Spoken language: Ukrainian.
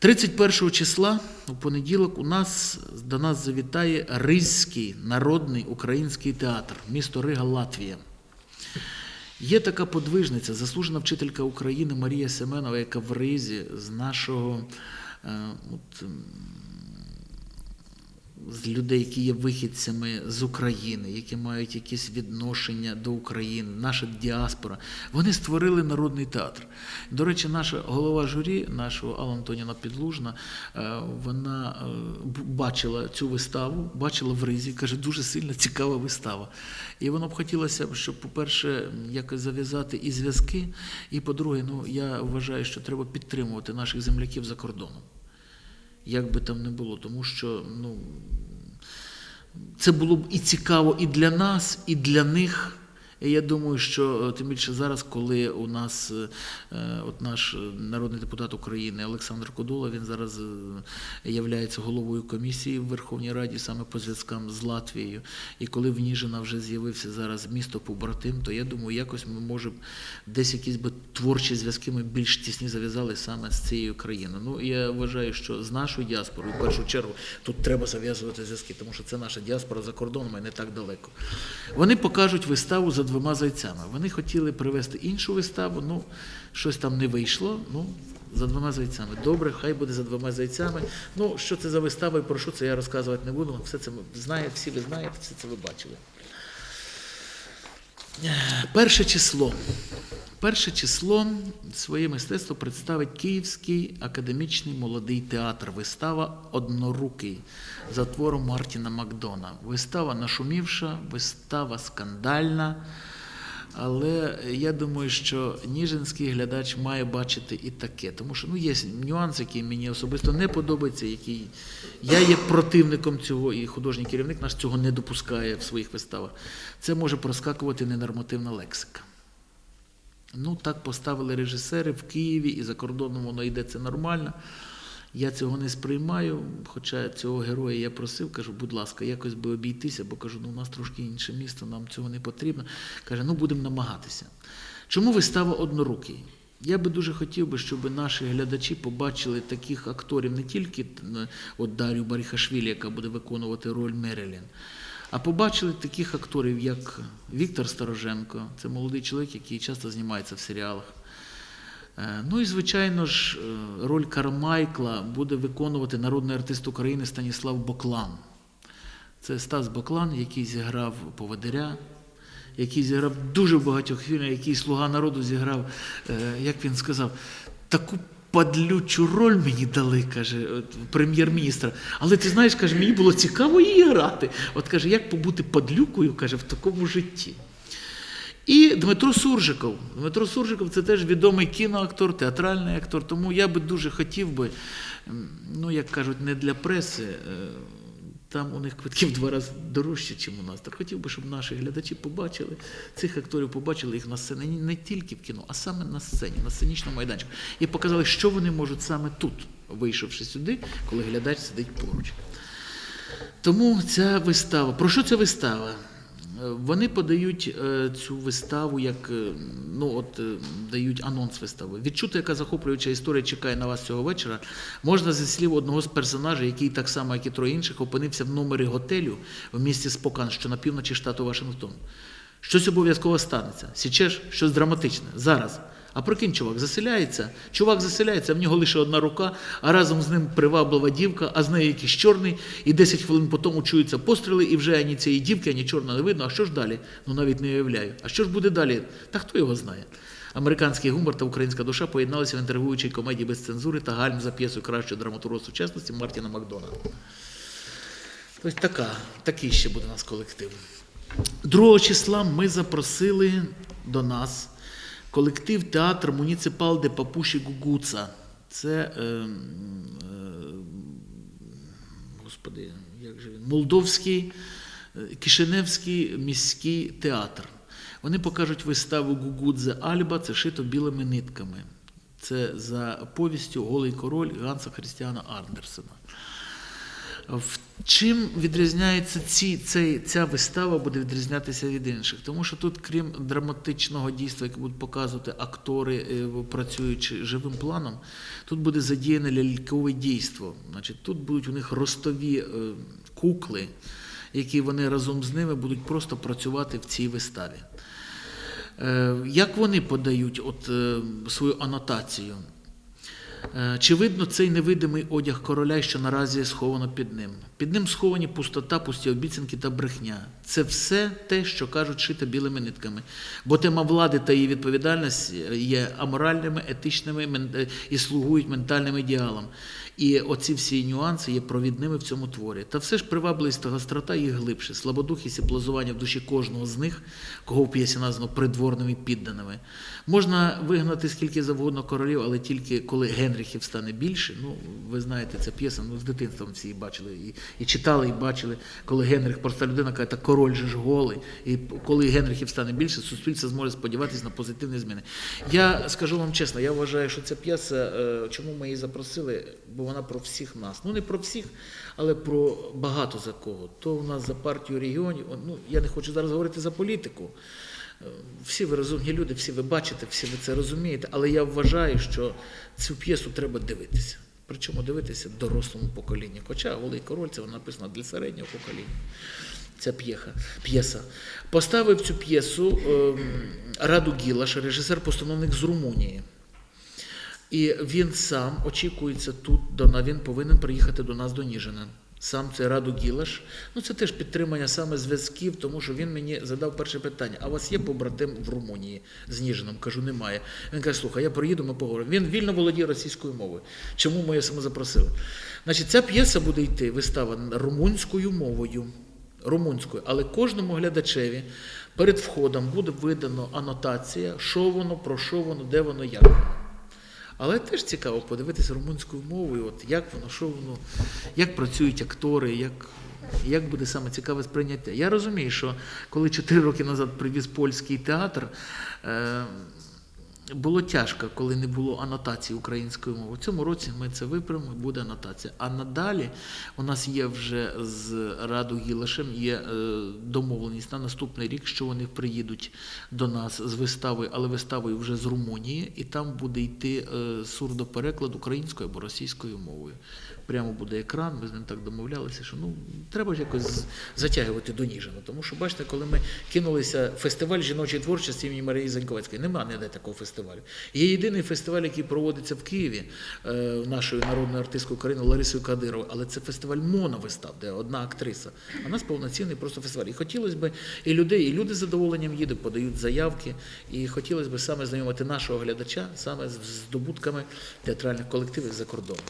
«31 числа у понеділок у нас до нас завітає Ризький народний український театр, місто Рига, Латвія. Є така подвижниця, заслужена вчителька України Марія Семенова, яка в Ризі з нашого е, от, з людей, які є вихідцями з України, які мають якісь відношення до України, наша діаспора, вони створили народний театр. До речі, наша голова журі, нашого Алла Антоніна Підлужна, е, вона е, бачила цю виставу, бачила в Ризі, каже, дуже сильно цікава вистава. І воно б хотілося, щоб, по-перше, якось зав'язати і зв'язки, і по-друге, ну я вважаю, що треба підтримувати наших земляків за кордоном як би там не було, тому що ну, це було б і цікаво і для нас, і для них. І я думаю, що е, тим більше зараз, коли у нас е, е, от наш народний депутат України Олександр Кодола, він зараз є головою комісії в Верховній Раді саме по зв'язкам з Латвією. І коли в Ніжина вже з'явився зараз місто побратим, то я думаю, якось ми можемо десь якісь би творчі зв'язки ми більш тісні зав'язали саме з цією країною. Ну я вважаю, що з нашою діаспорою в першу чергу тут треба зав'язувати зв'язки, тому що це наша діаспора за кордоном і не так далеко. Вони покажуть виставу за двома зайцями. Вони хотіли привезти іншу виставу, ну щось там не вийшло. Ну, за двома зайцями. Добре, хай буде за двома зайцями. Ну, що це за вистава і про що це я розказувати не буду. Все це знає, всі ви знаєте, все це ви бачили. Перше число. Перше число своє мистецтво представить Київський академічний молодий театр. Вистава Однорукий за твором Мартіна Макдона. Вистава нашумівша, вистава скандальна. Але я думаю, що ніжинський глядач має бачити і таке, тому що ну, є нюанс, який мені особисто не подобається, який я є противником цього, і художній керівник наш цього не допускає в своїх виставах. Це може проскакувати ненормативна лексика. Ну, так поставили режисери в Києві і за кордоном воно йде це нормально. Я цього не сприймаю, хоча цього героя я просив, кажу, будь ласка, якось би обійтися, бо кажу, ну у нас трошки інше місто, нам цього не потрібно. Каже, ну будемо намагатися. Чому вистава однорукий? Я би дуже хотів би, щоб наші глядачі побачили таких акторів не тільки е, от Дар'ю Баріхашвілі, яка буде виконувати роль Мерилін, а побачили таких акторів, як Віктор Староженко, це молодий чоловік, який часто знімається в серіалах. Е, Ну і, звичайно ж, е, роль Кармайкла буде виконувати народний артист України Станіслав Боклан. Це Стас Боклан, який зіграв поводиря, який зіграв дуже багатьох фільмах, який слуга народу зіграв, е, як він сказав, таку падлючу роль мені дали, каже, прем'єр-міністра. Але ти знаєш, каже, мені було цікаво її грати. От каже, як побути падлюкою, каже, в такому житті. І Дмитро Суржиков. Дмитро Суржиков це теж відомий кіноактор, театральний актор. Тому я би дуже хотів би, ну як кажуть, не для преси. Там у них квитків два рази дорожче, ніж у нас. Так хотів би, щоб наші глядачі побачили цих акторів, побачили їх на сцені не тільки в кіно, а саме на сцені, на сценічному майданчику. І показали, що вони можуть саме тут, вийшовши сюди, коли глядач сидить поруч. Тому ця вистава. Про що ця вистава? Е, Вони подають е, цю виставу, як е, ну от дають анонс вистави. Відчути, яка захоплююча історія чекає на вас цього вечора, можна зі слів одного з персонажів, який так само, як і троє інших, опинився в номері готелю в місті Спокан, що на півночі штату Вашингтон. Щось обов'язково станеться. Січеш щось драматичне. Зараз. А прикинь, чувак, заселяється. Чувак заселяється, в нього лише одна рука, а разом з ним приваблива дівка, а з нею якийсь чорний, і 10 хвилин по тому чуються постріли, і вже ані цієї дівки, ані чорного не видно. А що ж далі? Ну навіть не уявляю. А що ж буде далі? Та хто його знає? Американський гумор та українська душа поєдналися в інтригуючій комедії без цензури та гальм за п'єсою кращого драматурга сучасності Мартіна Макдона. Ось така, такий ще буде у нас колектив. 2 числа ми запросили до нас колектив театр Муніципал де Папуші Гугуца. Це е, е, господи, як же він? Молдовський, е, Кишиневський міський театр. Вони покажуть виставу Гугудзе Альба, це шито білими нитками. Це за повістю Голий король Ганса Христіана Андерсена. В чим відрізняється ці, цей, ця вистава буде відрізнятися від інших? Тому що тут, крім драматичного дійства, яке будуть показувати актори, е, працюючи живим планом, тут буде задіяне лялькове дійство. Значить, тут будуть у них ростові е, кукли, які вони разом з ними будуть просто працювати в цій виставі. Е, Як вони подають от, свою анотацію? Е, Чи видно цей невидимий одяг короля, що наразі сховано під ним? Під ним сховані пустота, пусті обіцянки та брехня. Це все те, що кажуть шита білими нитками. Бо тема влади та її відповідальність є аморальними, етичними е, і слугують ментальним ідеалам. І оці всі нюанси є провідними в цьому творі. Та все ж привабливість та гострота їх глибше, слабодухість і плазування в душі кожного з них, кого в п'єсі названо придворними підданими. Можна вигнати скільки завгодно королів, але тільки коли Генріхів стане більше. Ну, ви знаєте, ця п'єса, ну з дитинства всі бачили і, і читали, і бачили, коли Генріх, проста людина каже, та король же ж голий. І коли Генріхів стане більше, суспільство зможе сподіватися на позитивні зміни. Я скажу вам чесно, я вважаю, що ця п'єса, е, чому ми її запросили, бо вона про всіх нас. Ну не про всіх, але про багато за кого. То у нас за партію регіонів. Ну я не хочу зараз говорити за політику. Е, Всі ви розумні люди, всі ви бачите, всі ви це розумієте, але я вважаю, що цю п'єсу треба дивитися. Причому дивитися дорослому поколінню. Хоча Голий король це вона написано для середнього покоління. Ця п'єса. Поставив цю п'єсу ем, Раду Гілаш, режисер-постановник з Румунії. І він сам очікується тут до нас, він повинен приїхати до нас до Ніжина. Сам це Раду Гілаш. Ну це теж підтримання саме зв'язків, тому що він мені задав перше питання: а у вас є побратим в Румунії з Ніжином? Кажу, немає. Він каже, слухай, я приїду, ми поговоримо. Він вільно володіє російською мовою. Чому ми його саме запросили? Значить, ця п'єса буде йти, вистава румунською мовою. Румунською, але кожному глядачеві перед входом буде видано анотація, що воно, про що воно, де воно, як воно. Але теж цікаво подивитися румунською мовою, от як воно, що воно, як працюють актори, як, як буде саме цікаве сприйняття. Я розумію, що коли 4 роки назад привіз польський театр, е, було тяжко, коли не було анотації українською мовою. В цьому році ми це виправимо, буде анотація. А надалі у нас є вже з Раду Гілашем є е, домовленість на наступний рік, що вони приїдуть до нас з виставою, але виставою вже з Румунії, і там буде йти е, сурдопереклад українською або російською мовою. Прямо буде екран, ми з ним так домовлялися, що ну треба ж якось затягувати до Ніжина. Тому що бачите, коли ми кинулися фестиваль жіночої творчості імені Марії Заньковецької, нема ніде такого фестивалю. Є єдиний фестиваль, який проводиться в Києві е, нашою народною артисткою Кариною Ларисою Кадировою, але це фестиваль моновистав, де одна актриса. А нас повноцінний просто фестиваль. І хотілося б і людей, і люди з задоволенням їдуть, подають заявки. І хотілося б саме знайомити нашого глядача саме з здобутками театральних колективів за кордоном.